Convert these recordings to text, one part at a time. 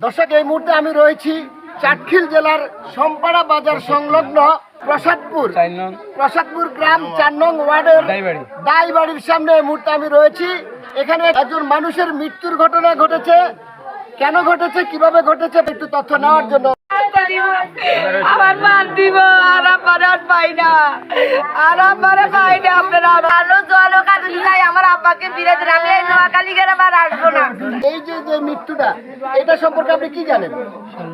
দর্শক এই মুহূর্তে আমি রয়েছি চাটখিল জেলার সম্পাড়া বাজার সংলগ্ন প্রসাদপুর। প্রসাদপুর গ্রাম চার নং ওয়ার্ডের দাই বাড়ির সামনে এই মুহূর্তে আমি রয়েছি। এখানে একজন মানুষের মৃত্যুর ঘটনা ঘটেছে। কেন ঘটেছে কীভাবে ঘটেছে একটু তথ্য নেওয়ার জন্য আমার মান দিব আর আমার আর পাই না। আর আমার পাই না আপনারা। আলো জল যাই আমার আব্বাকে ফিরে দিন। আমি এই নোয়াখালী গেলে আর আসব না। এই যে যে মৃত্যুটা এটা সম্পর্কে আপনি কি জানেন?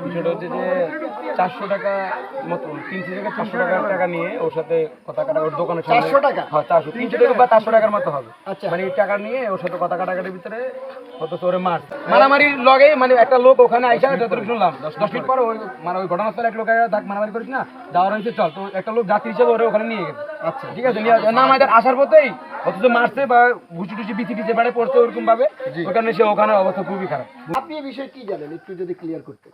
বিষয়টা হচ্ছে যে চারশো টাকা মতো তিনশো থেকে চারশো টাকার টাকা নিয়ে ওর সাথে কথা কাটা ওর দোকানের সামনে 400 টাকা? হ্যাঁ চারশো তিনশো টাকা বা চারশো টাকার মতো হবে। আচ্ছা। মানে এই টাকা নিয়ে ওর সাথে কথা কাটাকাটির ভিতরে কত তোরে মার মারামারির লগে মানে একটা লোক ওখানে আইসা যতটুকু শুনলাম দশ দশ মিনিট পরে ওই মানে ওই ঘটনাস্থলে এক লোক দাগ মারামারি করিস না যাওয়ার হয়েছে চল। তো একটা লোক যাত্রী হিসেবে ওরে ওখানে নিয়ে গেছে। আচ্ছা। ঠিক আছে নিয়ে না আমাদের আসার পথেই অথচ মারছে বা ঘুষি টুসি বিচি টিচে বাড়ে পড়ছে ওরকম ভাবে ওখানে সে ওখানে অবস্থা খুবই খারাপ। আপনি এই বিষয়ে কি জানেন? একটু যদি ক্লিয়ার করতে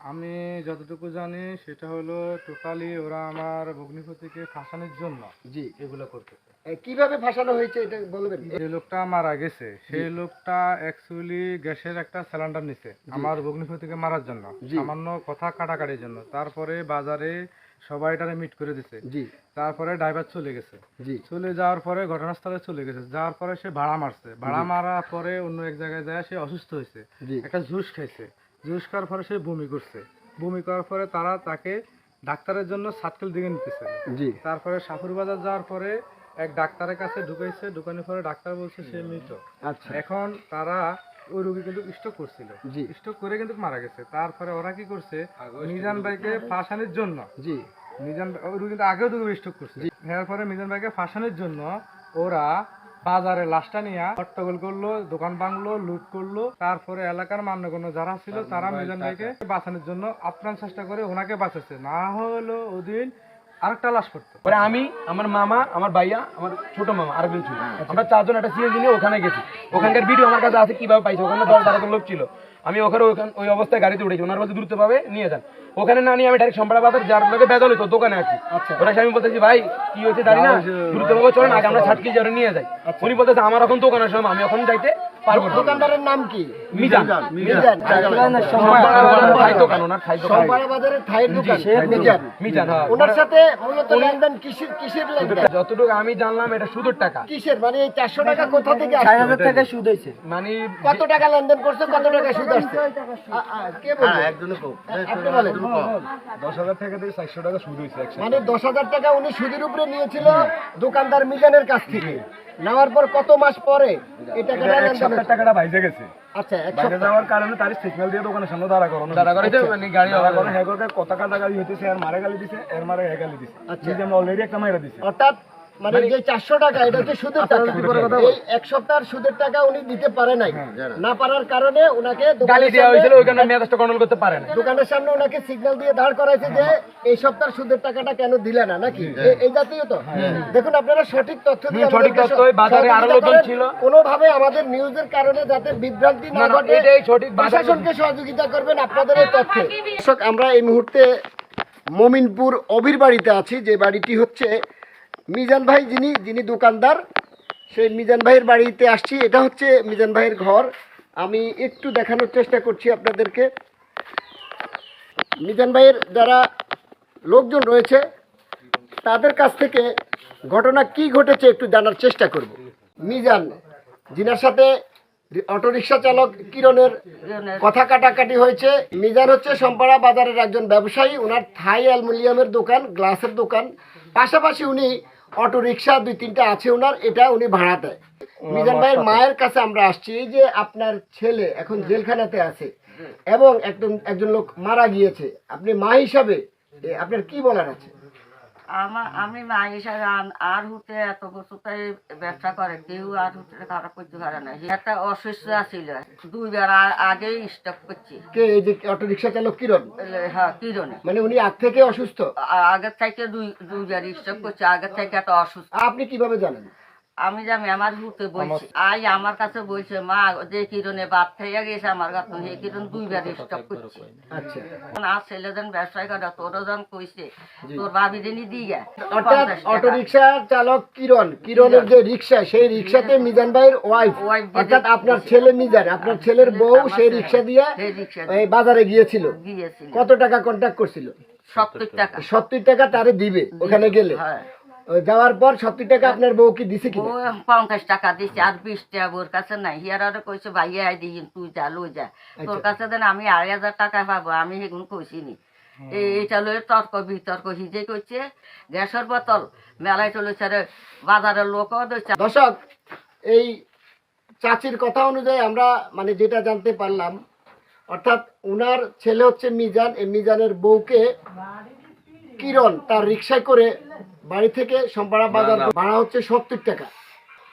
আমি যতটুকু জানি সেটা হলো টোটালি ওরা আমার ভগ্নিপতিকে ফাঁসানোর জন্য জি। এগুলো করতেছে। কীভাবে ফাঁসানো হয়েছে এটা বলবেন? যে লোকটা মারা গেছে সেই লোকটা অ্যাকচুয়ালি গ্যাসের একটা সিলিন্ডার নিছে আমার ভগ্নিপতিকে মারার জন্য সামান্য কথা কাটাকাটির জন্য। তারপরে বাজারে সবাই এটারে মিট করে দিছে। জি। তারপরে ড্রাইভার চলে গেছে। জি। চলে যাওয়ার পরে ঘটনাস্থলে চলে গেছে। যাওয়ার পরে সে ভাড়া মারছে। ভাড়া মারার পরে অন্য এক জায়গায় যায় সে অসুস্থ হয়েছে। একটা জুস খাইছে। জুস খাওয়ার পরে সে বমি করছে। বমি করার পরে তারা তাকে ডাক্তারের জন্য সাতকেল দিকে নিতেছে। জি। তারপরে সাপুর বাজার যাওয়ার পরে এক ডাক্তারের কাছে ঢুকাইছে ঢুকানোর পরে ডাক্তার বলছে সে মৃত। আচ্ছা। এখন তারা ওই রোগী কিন্তু স্ট্রোক করছিল। জি। স্ট্রোক করে কিন্তু মারা গেছে। তারপরে ওরা কি করছে মিজান ভাইকে ফাঁসানোর জন্য জি। মিজান ওই রোগী কিন্তু আগেও দুটো স্ট্রোক করছে। এরপরে মিজান ভাইকে ফাঁসানোর জন্য ওরা বাজারে লাশটা নিয়ে হট্টগোল করল দোকান ভাঙলো লুট করল। তারপরে এলাকার মান্যগণ্য যারা ছিল তারা মিজান ভাইকে বাঁচানোর জন্য আপ্রাণ চেষ্টা করে ওনাকে বাঁচাচ্ছে। না হলো ওদিন আরেকটা লাশ পড়তো। পরে আমি আমার মামা আমার ভাইয়া আমার ছোট মামা আরেকজন ছিল। আমরা চারজন একটা সিএনজি নিয়ে ওখানে গেছি। ওখানকার ভিডিও আমার কাছে আছে কীভাবে পাইছে? ওখানে দশ বারোজন লোক ছিল। আমি ওখানে ওখান ওই অবস্থায় গাড়িতে উঠেছি। ওনার বলতে দ্রুত পাবে নিয়ে যান। ওখানে না নিয়ে আমি ডাইরেক্ট সম্পাড়া বাজার যার লোকে বেদল হতো দোকানে আছি। ওরা আমি বলতেছি ভাই কি হয়েছে জানি না দ্রুত ভাবে চলেন আগে আমরা ছাটকি যারে নিয়ে যাই। উনি বলতেছে আমার এখন দোকানের সময় আমি এখন যাইতে পারব দোকানদারের নাম কি? মিজান। মিজান। সম্পাড়া দোকান ওনার থাই দোকান। সম্পাড়া বাজারের থাইয়ের দোকান। মিজান। মিজান ওনার সাথে মূলত লেনদেন কিসের কিসের লেনদেন? যতটুকু আমি জানলাম এটা সুদের টাকা। কিসের? এই চারশো টাকা কোথা থেকে আসছে? টাকা সুদ হয়েছে। মানে কত টাকা লেনদেন করছে কত টাকা সুদ মানে দশ হাজার টাকা উনি সুদের উপরে নিয়েছিল দোকানদার মিজানের কাছ থেকে। নেওয়ার পর কত মাস পরে এই টাকাটা এক সপ্তাহ টাকাটা বাইজে গেছে। আচ্ছা এক সপ্তাহ যাওয়ার কারণে তার সিগন্যাল দিয়ে দোকানের সামনে দাঁড়া করানো দাঁড়া করাইতে মানে গাড়ি দাঁড়া করে হ্যাঁ করে কথা কাটা গাড়ি হইতেছে আর মারে গালি দিছে এর মারে হ্যাঁ গালি দিছে। আচ্ছা। অলরেডি একটা মাইরা দিছে। অর্থাৎ মানে যে চারশো টাকা এটা হচ্ছে সুদের টাকা এই এক সপ্তাহের সুদের টাকা উনি দিতে পারে নাই না পারার কারণে ওনাকে গালি দোকানের দেওয়া সামনে- হয়েছিল ওইখানে মেজাজটা কন্ট্রোল করতে পারে না দোকানের সামনে ওনাকে সিগন্যাল দিয়ে দাঁড় করাইছে যে এই সপ্তাহের সুদের টাকাটা কেন দিলে না নাকি এই জাতীয় তো দেখুন আপনারা সঠিক তথ্য দিয়ে হুম, সঠিক তথ্য, বাজারে আরও লোকজন ছিল। কোনোভাবে আমাদের নিউজের কারণে যাতে বিভ্রান্তি না ঘটে এটাই সঠিক প্রশাসনকে সহযোগিতা করবেন আপনাদের এই তথ্যে আমরা এই মুহূর্তে মমিনপুর অভির বাড়িতে আছি যে বাড়িটি হচ্ছে মিজান ভাই যিনি যিনি দোকানদার, সেই মিজান ভাইয়ের বাড়িতে আসছি। এটা হচ্ছে মিজান ভাইয়ের ঘর। আমি একটু দেখানোর চেষ্টা করছি আপনাদেরকে। মিজান ভাইয়ের যারা লোকজন রয়েছে, তাদের কাছ থেকে ঘটনা কি ঘটেছে একটু জানার চেষ্টা করব। মিজান, যিনার সাথে অটোরিকশা চালক কিরণের কথা কাটাকাটি হয়েছে। মিজান হচ্ছে সম্পাড়া বাজারের একজন ব্যবসায়ী। ওনার থাই অ্যালুমিনিয়ামের দোকান, গ্লাসের দোকান। পাশাপাশি উনি অটো রিক্সা দুই তিনটা আছে ওনার এটা উনি ভাড়া দেয়। মিজান ভাইয়ের মায়ের কাছে আমরা আসছি এই যে আপনার ছেলে এখন জেলখানাতে আছে এবং একজন একজন লোক মারা গিয়েছে আপনি মা হিসাবে আপনার কি বলার আছে? আমার আমি মা হিসাবে আন- আর হুতে এত বছর তাই ব্যবসা করে কেউ আর হুতে খারাপ করতে পারে না। একটা অসুস্থ ছিল দুইবার বেলা আগেই স্টপ করছি। কে এই যে অটো রিক্সা চালক কিরণ? হ্যাঁ কিরণ। মানে উনি আগ থেকে অসুস্থ? আগের থেকে দুই দুইবার স্টপ করছে। আগের থেকে এত অসুস্থ। আপনি কীভাবে জানেন? আমি জানি আমার হুতে বলছি আই আমার কাছে বলছে মা যে কিরণে বাদ থেকে গেছে আমার কাছে সেই কিরণ দুইবার স্টপ করছে। আচ্ছা। আর ছেলেদের ব্যবসায় করে তোর জন কইছে তোর ভাবি দিনই দিয়ে অর্থাৎ অটো রিক্সা চালক কিরণ কিরণের যে রিক্সা সেই রিক্সাতে মিজান ভাইয়ের ওয়াইফ অর্থাৎ আপনার ছেলে মিজান আপনার ছেলের বউ সেই রিক্সা দিয়ে সেই রিক্সা এই বাজারে গিয়েছিল। গিয়েছিল। কত টাকা কন্ট্যাক্ট করছিল? সত্তর টাকা। সত্তর টাকা তারে দিবে ওখানে গেলে। হ্যাঁ। যাওয়ার পর সত্তর টাকা আপনার বউ কি দিছে ও পঞ্চাশ টাকা দিচ্ছে আর বিশ টাকা ওর কাছে নাই। হিয়ার আরে কইছে ভাইয়া আই দিই তুই যা লই যা। তোর কাছে দেন আমি আড়াই হাজার টাকা পাবো আমি সেগুলো কইছিনি। এইটা লয়ে তর্ক বিতর্ক হিজে করছে গ্যাসের বোতল মেলায় চলেছে বাজারের লোকও দিচ্ছে দর্শক এই চাচির কথা অনুযায়ী আমরা মানে যেটা জানতে পারলাম অর্থাৎ উনার ছেলে হচ্ছে মিজান এই মিজানের বউকে কিরণ তার রিক্সায় করে বাড়ি থেকে সম্পাড়া বাজার ভাড়া হচ্ছে সত্তর টাকা।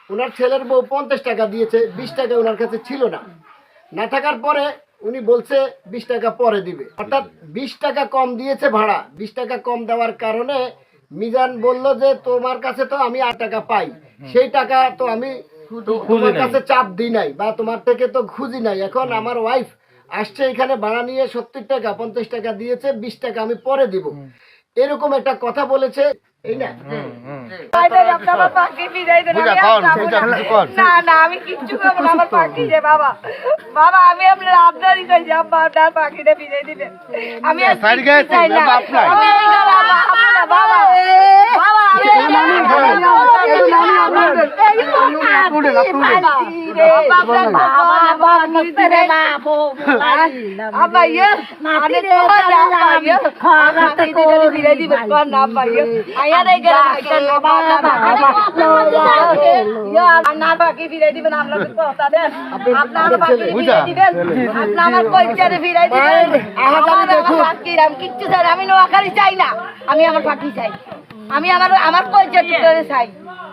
ওনার ছেলের বউ পঞ্চাশ টাকা দিয়েছে বিশ টাকা ওনার কাছে ছিল না। না থাকার পরে উনি বলছে বিশ টাকা পরে দিবে। অর্থাৎ বিশ টাকা কম দিয়েছে ভাড়া। বিশ টাকা কম দেওয়ার কারণে মিজান বলল যে তোমার কাছে তো আমি আট টাকা পাই। সেই টাকা তো আমি তোমার কাছে চাপ দিই নাই বা তোমার থেকে তো খুঁজি নাই। এখন আমার ওয়াইফ আসছে এখানে ভাড়া নিয়ে সত্তর টাকা পঞ্চাশ টাকা দিয়েছে বিশ টাকা আমি পরে দিব। এরকম একটা কথা বলেছে আমি কিচ্ছু করব না আমার পাখি যে বাবা বাবা আমি আপনার যে আব্বা আপনার পাখিটা বিদায় দিবেন আমি আব্বা খাব আমি চাই না, আমি নোয়াখালী চাই না আমি আমার পাখি চাই আমি আমার আমার পয়সা চাই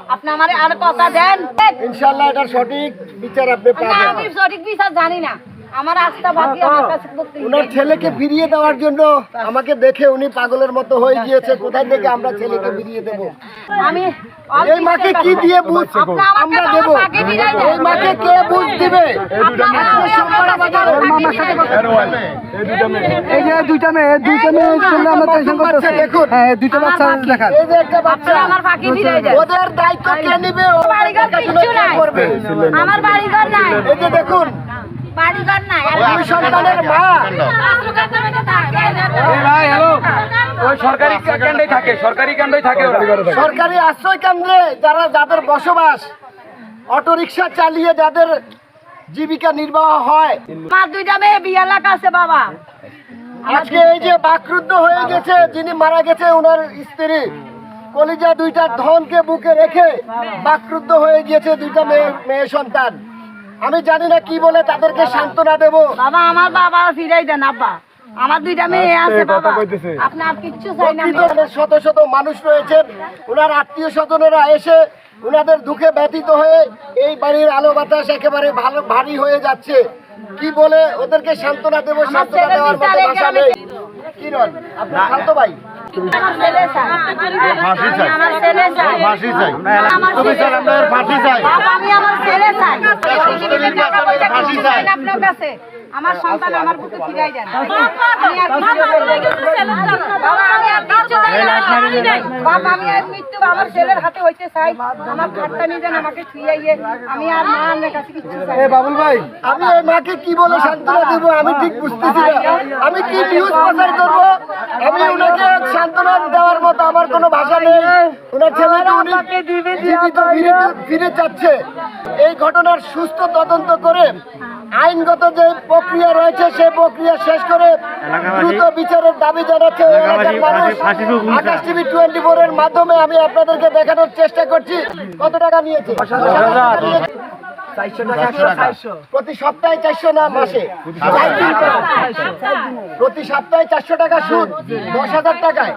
আপনি আমার আর কথা দেন ইনশাল্লাহ এটা সঠিক বিচার আপনি আমি সঠিক বিচার জানি না আমার আস্থা বাকি আমার কাছে ওনার ছেলেকে ফিরিয়ে দেওয়ার জন্য আমাকে দেখে উনি পাগলের মতো হয়ে গিয়েছে। কোথায় থেকে আমরা ছেলেকে ফিরিয়ে দেব? আমি এই মাকে কি দিয়ে বুঝ আমরা দেব। এই মাকে কে বুঝ দিবে? আজকে সোমবার বাজারে এই যে দুইটা মেয়ে দুইটা মেয়ের সঙ্গে আমরা টেনশন করতেছি দেখুন। হ্যাঁ দুইটা বাচ্চা দেখান। এই যে একটা বাচ্চা। আমার পাখি ফিরাই দেন। ওদের দায়িত্ব কে নিবে? ও বাড়িঘর দেখাশোনা নাই আমার বাড়িঘর নাই। এই যে দেখুন। বাড়িঘর নাই দুই সন্তানের মা। এই ভাই হ্যালো। ওই সরকারি কেন্দ্রেই থাকে সরকারি কেন্দ্রেই থাকে সরকারি আশ্রয় কেন্দ্রে যারা যাদের বসবাস অটোরিকশা চালিয়ে যাদের জীবিকা নির্বাহ হয়। আমার দুইটা মেয়ে বিয়ে এলাকা আছে বাবা। আজকে এই যে বাকরুদ্ধ হয়ে গেছে যিনি মারা গেছে ওনার স্ত্রী। কলিজা দুইটা ধনকে বুকে রেখে বাকরুদ্ধ হয়ে গিয়েছে দুইটা মেয়ে মেয়ে সন্তান। আমি জানি না কি বলে তাদেরকে সান্ত্বনা দেবো। বাবা আমার বাবা ফিরাই দেন আব্বা। আমার দুইটা মেয়ে আছে বাবা। আপনি কিচ্ছু চাই না শত শত মানুষ রয়েছেন। ওনার আত্মীয় স্বজনেরা এসে ওনাদের দুঃখে ব্যতীত হয়ে এই বাড়ির আলো বাতাস একেবারে ভালো ভারী হয়ে যাচ্ছে। কি বলে ওদেরকে সান্ত্বনা দেবো সান্ত্বনা দেওয়ার মতো ভাষা নেই। কিরণ আপনার খালতো ভাই। ফাঁসি চাই। ফাঁসি চাই। ছেলে স্যার আপনার ফাঁসি চাই। ফাঁসি চাই আমার সন্তান আমার বুকে ফিরাই দেন আমি আর আমি মৃত্যু আমার ছেলের হাতে হইতে চাই আমার খাটটা নিয়ে যান আমাকে ছুঁয়াইয়ে আমি আর মা আমার কাছে কিচ্ছু চাই বাবুল ভাই আমি এই মাকে কি বলে সান্ত্বনা দেব আমি ঠিক বুঝতেছি না আমি কি নিউজ প্রচার করব আমি ওনাকে সান্ত্বনা দেওয়ার মতো আমার কোনো ভাষা নেই ওনার উনি জীবিত ফিরে ফিরে যাচ্ছে এই ঘটনার সুস্থ তদন্ত করে আইনগত যে প্রক্রিয়া রয়েছে সেই প্রক্রিয়া শেষ করে দ্রুত বিচারের দাবি জানাচ্ছে এলাকার মানুষ। আকাশ টিভি টোয়েন্টি ফোর এর মাধ্যমে আমি আপনাদেরকে দেখানোর চেষ্টা করছি। কত টাকা নিয়েছে? প্রতি সপ্তাহে চারশো না মাসে? প্রতি সপ্তাহে চারশো টাকা। সুদ। দশ হাজার টাকায়।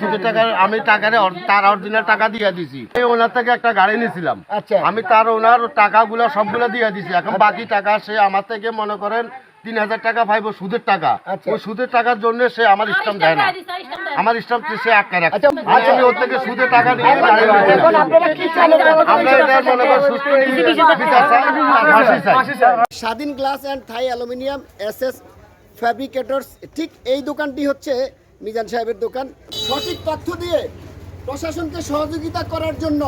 সুদের টাকা আমি টাকারে তার অরিজিনাল টাকা দিয়ে দিছি। এই ওনার থেকে একটা গাড়ি নিয়েছিলাম আচ্ছা। আমি তার ওনার টাকাগুলো সবগুলো দিয়ে দিছি। এখন বাকি টাকা সে আমার থেকে মনে করেন তিন হাজার টাকা পাইবো সুদের টাকা। আচ্ছা। ওই সুদের টাকার জন্য সে আমার ইসলাম দেয় না। আমার স্টাফ সে আটকে রাখছে আচ্ছা, আজ আমি ওর থেকে সুদে টাকা নিয়ে Swadhin glass and Thai aluminium S S fabricators ঠিক এই দোকানটি হচ্ছে মিজান সাহেবের দোকান। সঠিক তথ্য দিয়ে প্রশাসনকে সহযোগিতা করার জন্য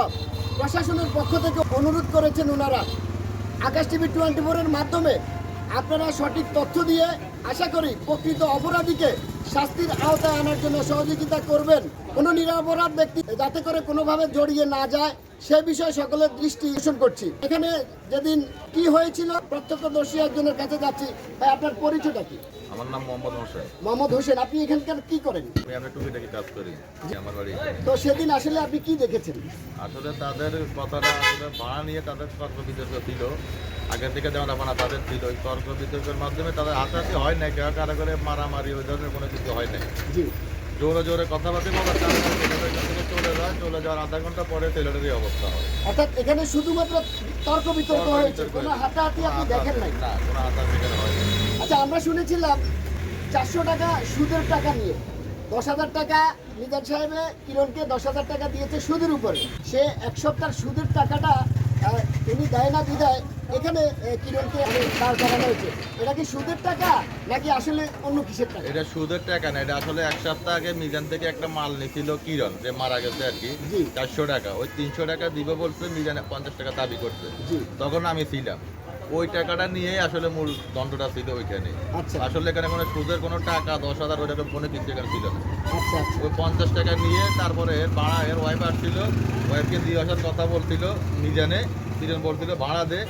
প্রশাসনের পক্ষ থেকে অনুরোধ করেছেন ওনারা। আকাশ টিভি টোয়েন্টি ফোরের মাধ্যমে আপনারা সঠিক তথ্য দিয়ে আশা করি প্রকৃত অপরাধীকে শাস্তির আওতায় আনার জন্য সহযোগিতা করবেন। কোনো নিরাপরাধ ব্যক্তি যাতে করে কোনোভাবে জড়িয়ে না যায়, সে বিষয়ে সকলের দৃষ্টি আকর্ষণ করছি। এখানে যেদিন কি হয়েছিল, প্রত্যক্ষদর্শী একজনের কাছে যাচ্ছি। ভাই, আপনার পরিচয়টা কি? আমার নাম মোহাম্মদ হোসেন। মোহাম্মদ হোসেন আপনি এখানকার কি করেন? আমি আমি টুকিটাকি কাজ করি আমার বাড়ি তো সেদিন আসলে আপনি কি দেখেছেন? আসলে তাদের কথাটা আসলে ভাড়া নিয়ে তাদের তর্ক বিতর্ক ছিল। আগের থেকে যেমন আপনারা তাদের ছিল ওই তর্ক বিতর্কের মাধ্যমে তাদের হাতাহাতি হয় নাই কেউ কারও করে মারামারি ওই ধরনের কোনো কিছু হয় নাই। জি। জোরে জোরে কথাবার্তা বলার কারণে চলে যায় চলে যাওয়ার আধা ঘণ্টা পরে ছেলেটারই অবস্থা হয়। অর্থাৎ এখানে শুধুমাত্র তর্ক বিতর্ক তর্ক হয়েছে কোনো। হাতাহাতি আপনি দেখেন নাই? না কোনো হাতাহাতি হয়। আচ্ছা আমরা শুনেছিলাম চারশো টাকা সুদের টাকা নিয়ে। দশ হাজার টাকা মিজান সাহেবে কিরণকে দশ হাজার টাকা দিয়েছে সুদের উপরে। সে এক সপ্তাহ সুদের টাকাটা উনি দেয় না বিদায় এখানে কিরণকে দাঁড় করানো হয়েছে। এটা কি সুদের টাকা নাকি আসলে অন্য কিসের টাকা? এটা সুদের টাকা না এটা আসলে এক সপ্তাহ আগে মিজান থেকে একটা মাল নিয়েছিল কিরণ যে মারা গেছে আর কি। চারশো টাকা ওই তিনশো টাকা দিবে বলছে মিজানে পঞ্চাশ টাকা দাবি করছে। তখন আমি ছিলাম। ওই টাকাটা নিয়েই আসলে মূল দণ্ডটা ছিল ওইখানে। আচ্ছা। আসলে এখানে কোনো সুদের কোনো টাকা দশ হাজার ওই রকম কোনো কিছু এখানে ছিল না। আচ্ছা আচ্ছা। ওই পঞ্চাশ টাকা নিয়ে তারপরে এর ভাড়া এর ওয়াইফ আসছিল ওয়াইফকে দিয়ে আসার কথা বলছিল মিজানে তিজন বলছিল ভাড়া দে।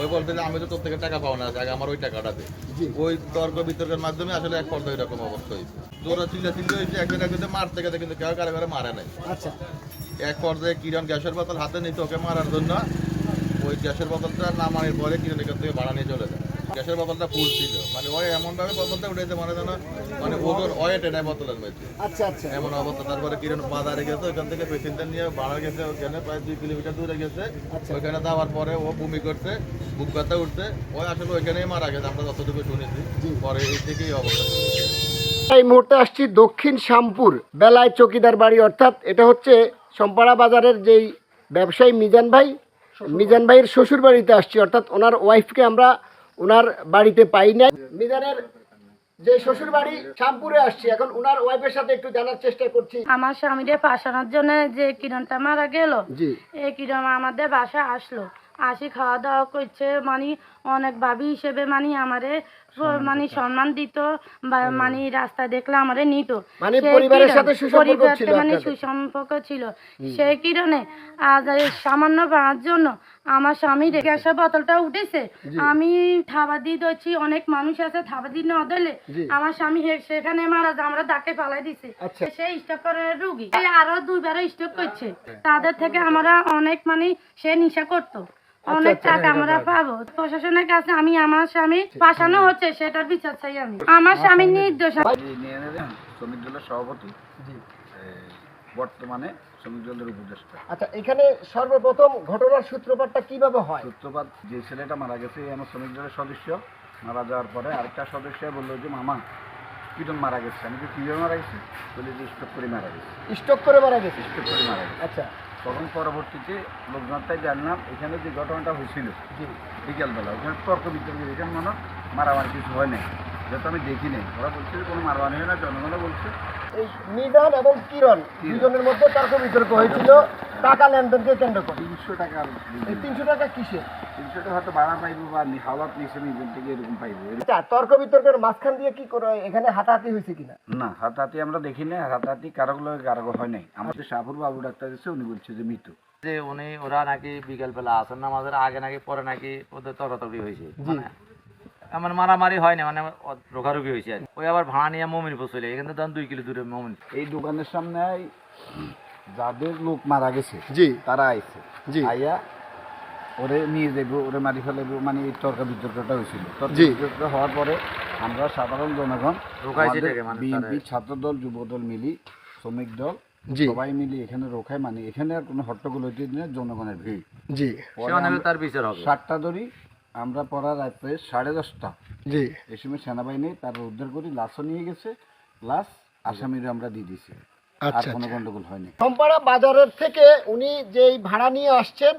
ওই বলছিল আমি তো তোর থেকে টাকা পাবো না আগে আমার ওই টাকাটা দে। ওই তর্ক বিতর্কের মাধ্যমে আসলে এক পর্যায়ে এরকম অবস্থা হয়েছে। জোরা চিল্লা চিল্লি হয়েছে একজন একজনে মারতে গেছে কিন্তু কেউ কারও কারও মারে নাই। আচ্ছা। এক পর্যায়ে কিরণ গ্যাসের বোতল হাতে নিতে ওকে মারার জন্য ওই গ্যাসের বোতলটা নামানোর পরে কিরণ এখান থেকে ভাড়া নিয়ে চলে যায়। গ্যাসের বোতলটা ফুল ছিল। মানে ওই এমন ভাবে বোতলটা উঠেছে মানে যেন মানে ওজন ওয়েটে নেয় বোতলের মধ্যে। আচ্ছা আচ্ছা। এমন অবস্থা। তারপরে কিরণ বাজারে গেছে ওইখান থেকে পেশেন্টদের নিয়ে ভাড়া গেছে ওখানে প্রায় দুই কিলোমিটার দূরে গেছে। আচ্ছা। ওইখানে যাওয়ার পরে ও বমি করছে বুক ব্যথা উঠছে। ওই আসলে ওইখানেই মারা গেছে আমরা যতটুকু শুনেছি। পরে এই থেকেই অবস্থা। এই মুহূর্তে আসছি দক্ষিণ শ্যামপুর বেলায় চকিদার বাড়ি। অর্থাৎ এটা হচ্ছে সম্পাড়া বাজারের যেই ব্যবসায়ী মিজান ভাই মিজান ভাইয়ের শ্বশুর বাড়িতে আসছি অর্থাৎ ওনার ওয়াইফকে আমরা ওনার বাড়িতে পাই না মিজানের যে শ্বশুর বাড়ি শ্যামপুরে আসছি এখন ওনার ওয়াইফের সাথে একটু জানার চেষ্টা করছি। আমার স্বামীরে ফাঁসানোর জন্য যে কিরণটা মারা গেল এই কিরণ আমাদের বাসা আসলো। আসি খাওয়া দাওয়া করছে মানে অনেক ভাবি হিসেবে মানে আমারে মানে সম্মান দিত বা মানে রাস্তায় দেখলে আমারে নিত। মানে সেই পরিবারের সাথে সুসম্পর্ক ছিল মানে সুসম্পর্ক ছিল। সেই কিরণে আজ সামান্য পাওয়ার জন্য আমার স্বামী গ্যাসের বোতলটা উঠেছে। আমি থাবা দিয়ে দিচ্ছি অনেক মানুষ আছে থাবা দিয়ে না দিলে আমার স্বামী সেখানে মারা যায় আমরা ডাকে পালাই দিছি। আচ্ছা। সে স্টক করে রুগী। আরও দুইবার স্টক করছে। তাদের থেকে আমরা অনেক মানে সে নিশা করতো। অনেক আচ্ছা, টাকা আমরা পাবো। প্রশাসনের কাছে আমি আমার স্বামী পাঠানো হচ্ছে সেটার বিচার চাই আমি। আমার স্বামী নির্দোষ শ্রমিক দলের সভাপতি বর্তমানে শ্রমিক দলের উপদেষ্টা। আচ্ছা এখানে সর্বপ্রথম ঘটনার সূত্রপাতটা কীভাবে হয়? সূত্রপাত যে ছেলেটা মারা গেছে আমার শ্রমিক দলের সদস্য মারা যাওয়ার পরে আরেকটা সদস্য বলল যে মামা কিরণ মারা গেছে? আমি কি কিরণ মারা গেছে? বলে যে স্টক করে মারা গেছে। স্টক করে মারা গেছে। স্টক করে মারা গেছে। আচ্ছা। তখন পরবর্তীতে লোকনাথটাই জানলাম এখানে যে ঘটনাটা হয়েছিল বিকেলবেলা ওখানে তর্ক বিতর্ক এখানে মনে হয় মারামারি কিছু হয় নাই। যেহেতু আমি দেখি নাই ওরা বলছে কোনো মারামারি হয় না জনগণও বলছে। এই মিজান এবং কিরণ দুজনের মধ্যে তর্ক বিতর্ক হয়েছিল। টাকা লেনদেনকে কেন্দ্র করে। তিনশো এই তিনশো টাকা কিসের? তিনশো টাকা হয়তো ভাড়া পাইবো বা হাওলাত থেকে এরকম পাইবো। আচ্ছা তর্ক বিতর্কের মাঝখান দিয়ে কি করে এখানে হাতাহাতি হয়েছে কিনা? না হাতাহাতি আমরা দেখি না হাতাহাতি কারোগুলো কারও হয় নাই। আমাদের শাহপুর বাবু ডাক্তার এসে উনি বলছে যে মৃত যে উনি ওরা নাকি বিকেল বেলা আসেন নামাজের আগে নাকি পরে নাকি ওদের তর্কাতর্কি হয়েছে। মানে মারামারি হয় না মানে রোগারুগি হয়েছে আর ওই আবার ভাড়া নিয়ে মমিনপুর চলে এখান থেকে ধরেন দুই কিলো দূরে মমিন। এই দোকানের সামনে যাদের লোক মারা গেছে জি। তারা আইছে। জি। আইয়া ওরে নিয়ে যাব ওরে মারি ফেলাবো মানে এই তর্ক বিতর্কটা হয়েছিল। তর্ক জি। হওয়ার পরে আমরা সাধারণ জনগণ মানে বিএনপি ছাত্র দল যুব দল মিলি শ্রমিক দল সবাই মিলি এখানে রোখায় মানে এখানে আর কোনো হট্টগোল হইতে জনগণের ভিড়। জি। তার বিচার হবে। সাতটা ধরি আমরা পড়া রাত্রে সাড়ে দশটা। জি। এই সময় সেনাবাহিনী তার উদ্ধার করি লাশও নিয়ে গেছে প্লাস আসামিরা আমরা দিয়ে দিছি আর আচ্ছা কোনো আচ্ছা। গন্ডগোল হয়নি। সম্পাড়া বাজারের থেকে উনি যেই ভাড়া নিয়ে আসছেন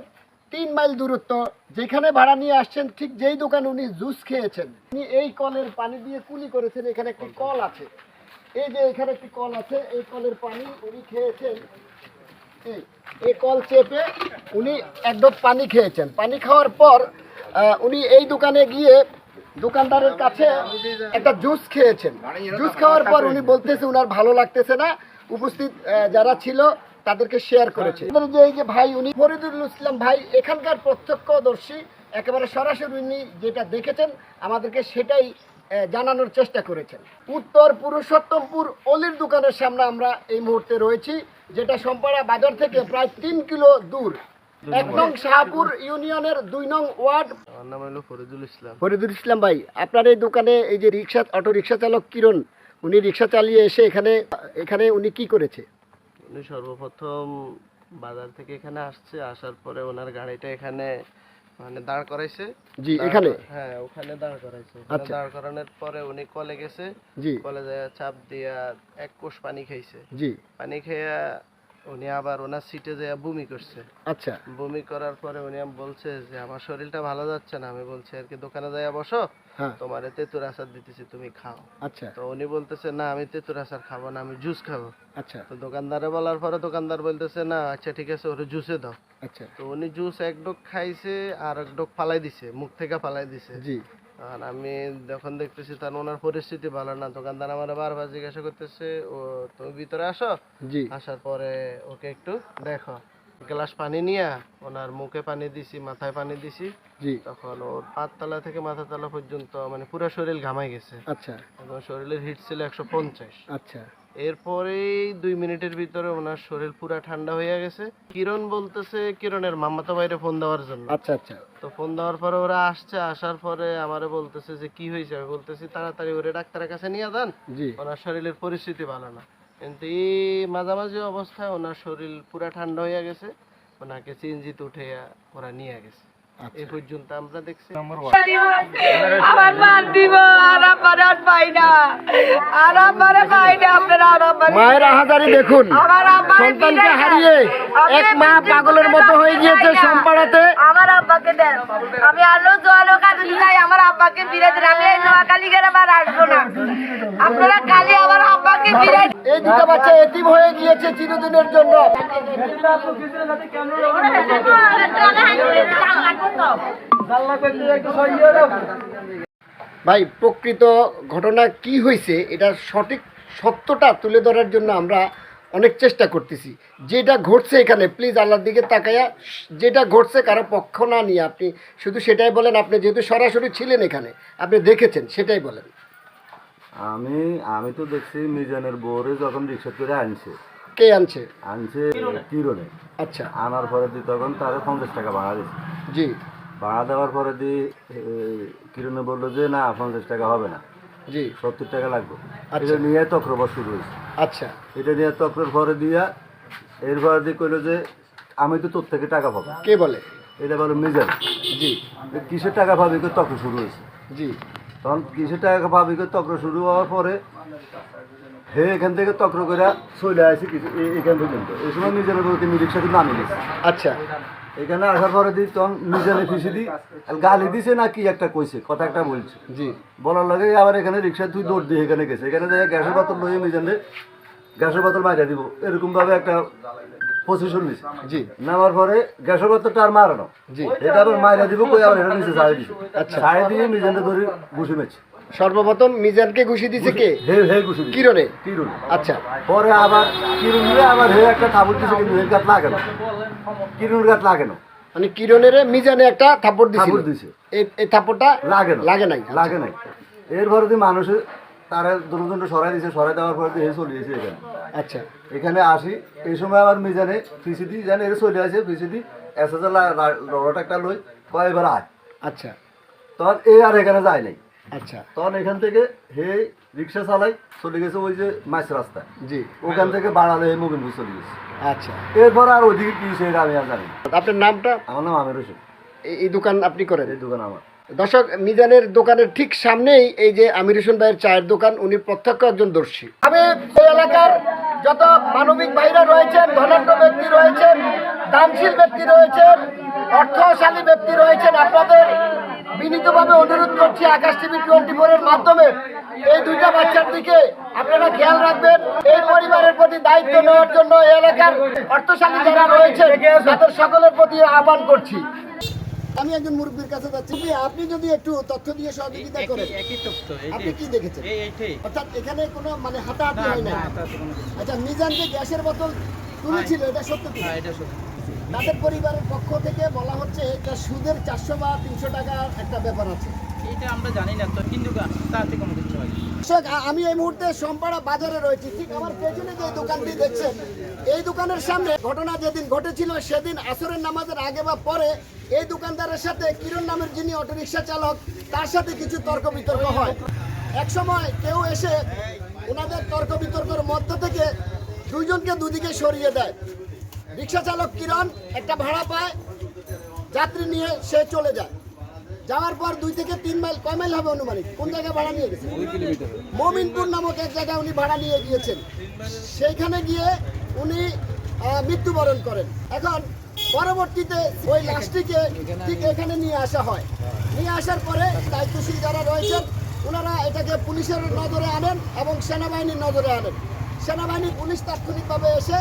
তিন মাইল দূরত্ব যেখানে ভাড়া নিয়ে আসছেন ঠিক যেই দোকানে উনি জুস খেয়েছেন উনি এই কলের পানি দিয়ে কুলি করেছেন এখানে একটি কল আছে। এই যে এখানে একটি কল আছে এই কলের পানি উনি খেয়েছেন এই এই কল চেপে উনি এক ডোব পানি খেয়েছেন। পানি খাওয়ার পর উনি এই দোকানে গিয়ে দোকানদারের কাছে একটা জুস খেয়েছেন। জুস খাওয়ার পর উনি বলতেছে উনার ভালো লাগতেছে না। উপস্থিত যারা ছিল তাদেরকে শেয়ার করেছে। যে এই যে ভাই উনি ফরিদুল ইসলাম ভাই এখানকার প্রত্যক্ষদর্শী একেবারে সরাসরি উনি যেটা দেখেছেন আমাদেরকে সেটাই জানানোর চেষ্টা করেছেন। উত্তর পুরুষোত্তমপুর অলির দোকানের সামনে আমরা এই মুহূর্তে রয়েছি যেটা সম্পাড়া বাজার থেকে প্রায় তিন কিলো দূর। এক নং শাহপুর ইউনিয়নের দুই নং ওয়ার্ড। আমার নাম হলো ফরিদুল ইসলাম। ফরিদুল ইসলাম ভাই আপনার এই দোকানে এই যে রিক্সা অটো রিক্সা চালক কিরণ উনি রিক্সা চালিয়ে এসে এখানে এখানে উনি কি করেছে? উনি সর্বপ্রথম বাজার থেকে এখানে আসছে আসার পরে ওনার গাড়িটা এখানে মানে দাঁড় করাইছে। জি এখানে? হ্যাঁ ওখানে দাঁড় করাইছে। আচ্ছা। দাঁড় করানোর পরে উনি কলে গেছে। জি। কলে যায় চাপ দিয়া এক কোষ পানি খাইছে। জি। পানি খেয়ে উনি আবার ওনার সিটে যায় বমি করছে। আচ্ছা। বমি করার পরে উনি বলছে যে আমার শরীরটা ভালো যাচ্ছে না। আমি বলছি আর কি দোকানে যাইয়া বসো? হ্যাঁ। তোমার তেঁতুর আচার দিতেছি তুমি খাও। আচ্ছা। তো উনি বলতেছে না আমি তেঁতুর আচার খাব না আমি জুস খাব। আচ্ছা। তো দোকানদারে বলার পরে দোকানদার বলতেছে না আচ্ছা ঠিক আছে ওরে জুসে দাও। আচ্ছা। তো উনি জুস এক ডোক খাইছে আর এক ডোক ফালাই দিছে মুখ থেকে ফালাই দিছে। জি। আর আমি যখন দেখতেছি তার ওনার পরিস্থিতি ভালো না দোকানদার আমার বারবার জিজ্ঞাসা করতেছে ও তুমি ভিতরে আসো? জি। আসার পরে ওকে একটু দেখো। গ্লাস পানি নিয়ে ওনার মুখে পানি দিছি মাথায় পানি দিছি। জি। তখন ওর পাঁচতলা থেকে মাথাতলা পর্যন্ত মানে পুরো শরীর ঘামাই গেছে। আচ্ছা। এবং শরীরের হিট ছিল একশো পঞ্চাশ। আচ্ছা। এরপরেই দুই মিনিটের ভিতরে ওনার শরীর পুরা ঠান্ডা হয়ে গেছে। কিরণ বলতেছে কিরণের মামাতো বাইরে ফোন দেওয়ার জন্য। আচ্ছা আচ্ছা। তো ফোন দেওয়ার পরে ওরা আসছে আসার পরে আমারে বলতেছে যে কি হয়েছে? আমি বলতেছি তাড়াতাড়ি ওরে ডাক্তারের কাছে নিয়ে যান। ওনার শরীরের পরিস্থিতি ভালো না। কিন্তু এই মাঝামাঝি অবস্থায় ওনার শরীর পুরা ঠান্ডা হয়ে গেছে। ওনাকে চিনজিত উঠে ওরা নিয়ে গেছে। এই পর্যন্ত আমরা দেখছি। আমার মান দিব আর আমার আর পাই না। আর আমার পাই না আপনারা আর আমার মায়ের আহাজারি দেখুন। আব্বাকে সন্তানকে হারিয়ে এক মা পাগলের মতো হয়ে গিয়েছে সম্পাড়াতে। আমার আব্বাকে দেন। আমি আলো জলও কাজে যাই আমার আব্বাকে ফিরে দেন। আমি এই নোয়াখালী গেলে আর আসব না। আপনারা খালি আমার আব্বাকে ফিরে এই বাচ্চা হয়ে গিয়েছে চিরদিনের জন্য। ভাই, প্রকৃত ঘটনা কি হয়েছে এটার সঠিক সত্যটা তুলে ধরার জন্য আমরা অনেক চেষ্টা করতেছি। যেটা ঘটছে এখানে প্লিজ আল্লাহর দিকে তাকায়া, যেটা ঘটছে কারও পক্ষ না নিয়ে আপনি শুধু সেটাই বলেন, আপনি যেহেতু সরাসরি ছিলেন এখানে, আপনি দেখেছেন, সেটাই বলেন। আমি আমি তো দেখছি মিজানের বউরে যখন রিক্সা করে আনছে। কে আনছে? আনছে কিরণে। আচ্ছা। আনার পরে দি তখন তারে পঞ্চাশ টাকা ভাড়া দিচ্ছে জি। ভাড়া দেওয়ার পরে দি কিরণে বলল যে না পঞ্চাশ টাকা হবে না। জি। সত্তর টাকা লাগবে। আচ্ছা। এটা নিয়ে তক্রবার শুরু হয়েছে। আচ্ছা। এটা নিয়ে তক্রর পরে দিয়া এরপরে দিয়ে কইলো যে আমি তো তোর থেকে টাকা পাবো। কে বলে? এটা বলো মিজান। জি। কিসের টাকা পাবি তক্র শুরু হয়েছে। জি। তখন কিসের টাকা করে তক্র শুরু হওয়ার পরে হে এখান থেকে তক্র করে চলে আসে কিছু এখান পর্যন্ত। এই সময় বউকে আমি রিক্সা কিন্তু গেছি আচ্ছা। এখানে আসার পরে দিই তখন মিজানে ফিসে দিই গালি দিছে না কি একটা কইছে? কথা একটা বলছে। জি। বলার লাগে আবার এখানে রিক্সা তুই দৌড় দিয়ে এখানে গেছে। এখানে যাই গ্যাসের বোতল লইয়ে মিজানে গ্যাসের বোতল মাইরা দিব। এরকমভাবে একটা পজিশন নিছে জি। নামার পরে গ্যাসের বোতলটা আর মারানো। জি। এটা আবার মাইরা দিব কই আবার এটা নিচে ছাড়ে দিছে। আচ্ছা। ছাড়ে দিয়ে মিজানটা ধরে ঘুষি মেছে সর্বপ্রথম মিজানকে ঘুষি দিছে কে? হে হে ঘুষি দিছে। কিরণে? কিরণ। আচ্ছা। পরে আবার কিরণ আবার হে একটা থাবুর দিছে কিন্তু এর গাত লাগে না। কিরণ গাত লাগে না। মানে কিরণের মিজানে একটা থাপ্পড় দিছে। এই এই থাপ্পড়টা লাগে না। লাগে নাই। লাগে নাই। এরপরে দিয়ে মানুষে তারা দুজন সরাই দিছে সরাই দেওয়ার পরে দিয়ে হে চলে গেছে এখানে। আচ্ছা। এখানে আসি এই সময় আবার মিজানে ফিসিদি জানে এর চলে আসে ফিসিদি এসে রড়টা একটা লই কয় এবার আয়। আচ্ছা। তখন এ আর এখানে যায় নাই। আচ্ছা। তখন এখান থেকে হে রিক্সা চালাই চলে গেছে ওই যে মাছ রাস্তায়। জি। ওখান থেকে বাড়ালে হে মোবিনপুর চলে গেছে। আচ্ছা। এরপর আর ওইদিকে কি সেটা আমি আর জানি। আপনার নামটা? আমার নাম আমির হোসেন। এই দোকান আপনি করেন? এই দোকান আমার। দর্শক, মিজানের দোকানের ঠিক সামনেই এই যে আমির হোসেন ভাইয়ের চায়ের দোকান, উনি প্রত্যক্ষ একজন দর্শী। আমি এই এলাকার যত মানবিক ভাইরা রয়েছেন, ধনাঢ্য ব্যক্তি রয়েছেন, দানশীল ব্যক্তি রয়েছেন, অর্থশালী ব্যক্তি রয়েছেন, আপনাদের বিনীতভাবে অনুরোধ করছি আকাশ টিভি টোয়েন্টি ফোরের মাধ্যমে এই দুইটা বাচ্চার দিকে আপনারা খেয়াল রাখবেন। এই পরিবারের প্রতি দায়িত্ব নেওয়ার জন্য এই এলাকার অর্থশালী যারা রয়েছে তাদের সকলের প্রতি আহ্বান করছি। আমি একজন মুরব্বীর কাছে যাচ্ছি। আপনি যদি একটু তথ্য দিয়ে সহযোগিতা করেন। আপনি কি দেখেছেন? অর্থাৎ এখানে কোনো মানে হাতাহাতি হয় না আচ্ছা মিজান যে গ্যাসের বোতল তুলেছিল এটা সত্য কি? তাদের পরিবারের পক্ষ থেকে বলা হচ্ছে এটা সুদের চারশো বা তিনশো টাকার একটা ব্যাপার আছে। এটা আমরা জানি না তো কিন্তু তার থেকে হয় দর্শক, আমি এই মুহূর্তে সোমপাড়া বাজারে রয়েছি। ঠিক আমার পেছনে যে দোকানটি দেখছেন এই দোকানের সামনে ঘটনা যেদিন ঘটেছিল সেদিন আসরের নামাজের আগে বা পরে এই দোকানদারের সাথে কিরণ নামের যিনি অটোরিকশা চালক তার সাথে কিছু তর্ক বিতর্ক হয়। এক সময় কেউ এসে ওনাদের তর্ক বিতর্কের মধ্য থেকে দুইজনকে দুদিকে সরিয়ে দেয়। রিক্সা চালক কিরণ একটা ভাড়া পায় যাত্রী নিয়ে সে চলে যায়। যাওয়ার পর দুই থেকে তিন মাইল কয় মাইল হবে অনুমানিক? কোন জায়গায় ভাড়া নিয়ে গেছে মমিনপুর নামক এক জায়গায় উনি ভাড়া নিয়ে গিয়েছেন। সেইখানে গিয়ে উনি মৃত্যুবরণ করেন। এখন পরবর্তীতে ওই লাশটিকে ঠিক এখানে নিয়ে আসা হয়। নিয়ে আসার পরে দায়িত্বশীল যারা রয়েছেন ওনারা এটাকে পুলিশের নজরে আনেন এবং সেনাবাহিনীর নজরে আনেন। সেনাবাহিনী পুলিশ তাৎক্ষণিকভাবে এসে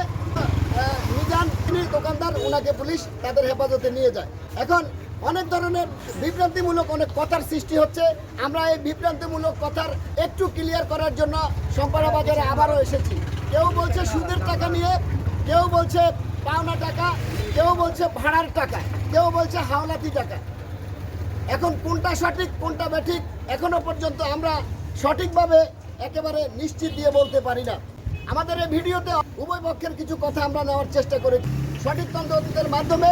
মিজান দোকানদার ওনাকে পুলিশ তাদের হেফাজতে নিয়ে যায়। এখন অনেক ধরনের বিভ্রান্তিমূলক অনেক কথার সৃষ্টি হচ্ছে। আমরা এই বিভ্রান্তিমূলক কথার একটু ক্লিয়ার করার জন্য সম্পাড়া বাজারে আবারও এসেছি। কেউ বলছে সুদের টাকা নিয়ে, কেউ বলছে পাওনা টাকা, কেউ বলছে ভাড়ার টাকা, কেউ বলছে হাওলাতি টাকা। এখন কোনটা সঠিক, কোনটা বেঠিক এখনও পর্যন্ত আমরা সঠিকভাবে একেবারে নিশ্চিত দিয়ে বলতে পারি না। আমাদের এই ভিডিওতে উভয় পক্ষের কিছু কথা আমরা নেওয়ার চেষ্টা করি সঠিক তন্ত্র মাধ্যমে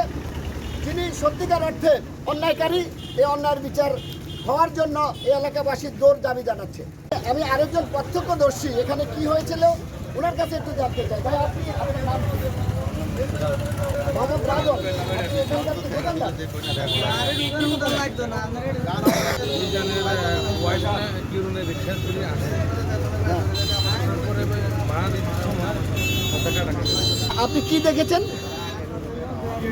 যিনি সত্যিকার অর্থে অন্যায়কারী এই অন্যায়ের বিচার হওয়ার জন্য এই এলাকাবাসীর দৌড় দাবি জানাচ্ছে। আমি আরেকজন প্রত্যক্ষদর্শী, এখানে কি হয়েছিল? ওনার কাছে একটু জানতে চাই। ভাই, আপনি? আপনি কি দেখেছেন?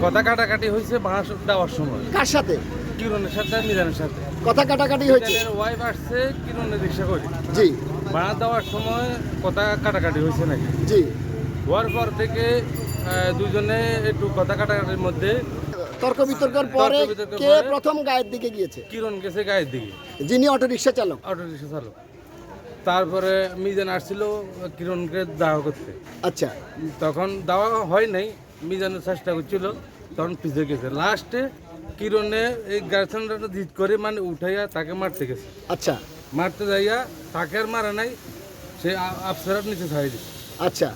কথা কাটাকাটি হয়েছে বাঁশ দেওয়ার সময়। কার সাথে? কিরণের সাথে মিজানের সাথে। কথা কাটাকাটি হয়েছে? ওয়াইফ আসছে কিরণের রিক্সা করে। জি। ভাড়া দেওয়ার সময় কথা কাটাকাটি হয়েছে নাকি? জি। হওয়ার পর থেকে দুজনে একটু কথা কাটাকাটির মধ্যে তর্ক বিতর্কের পরে কে প্রথম গায়ের দিকে গিয়েছে? কিরণ গেছে গায়ের দিকে। যিনি অটো রিক্সা চালক। অটো রিক্সা চালক। তারপরে মিজান আসছিল কিরণকে দাওয়া করতে। আচ্ছা। তখন দাওয়া হয় নাই। মিজানের চেষ্টা করছিল তখন পিছিয়ে গেছে। লাস্টে কিরণে এই গার্লফ্রেন্ডটা জিত করে মানে উঠাইয়া তাকে মারতে গেছে। আচ্ছা। মারতে যাইয়া তাকে আর মারা নাই সে আফসারার নিচে ছাড়ি দিচ্ছে আচ্ছা।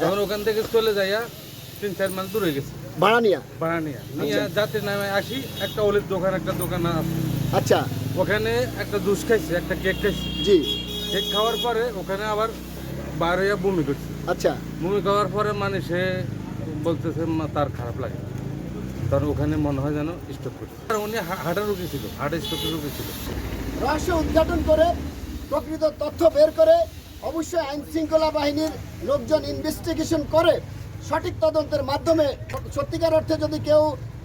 তখন ওখান থেকে চলে যাইয়া তিন চার মাস দূরে গেছে। ভাড়া নিয়া ভাড়া নিয়ে যাত্রী নামে আসি একটা ওলির দোকান একটা দোকান আছে। আচ্ছা। ওখানে একটা জুস খাইছে একটা কেক খাইছে। জি। কেক খাওয়ার পরে ওখানে আবার বার হইয়া বমি করছে। আচ্ছা। বমি খাওয়ার পরে মানে সে বলতেছে তার খারাপ লাগে। তার ওখানে মনে হয় যেন স্টক করছে। আর উনি হার্টের রুগী ছিল, হার্ট স্ট্রোকের রুগী ছিল। রহস্য উদ্ঘাটন করে, প্রকৃত তথ্য বের করে, অবশ্যই আইন শৃঙ্খলা বাহিনীর লোকজন ইনভেস্টিগেশন করে। সঠিক তদন্তের মাধ্যমে, সত্যিকার অর্থে যদি কেউ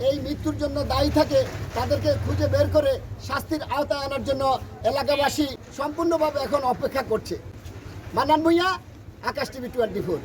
এই মৃত্যুর জন্য দায়ী থাকে, তাদেরকে খুঁজে বের করে শাস্তির আওতায় আনার জন্য এলাকাবাসী সম্পূর্ণভাবে এখন অপেক্ষা করছে। Mannan Bhuiyan, Akash TV twenty four.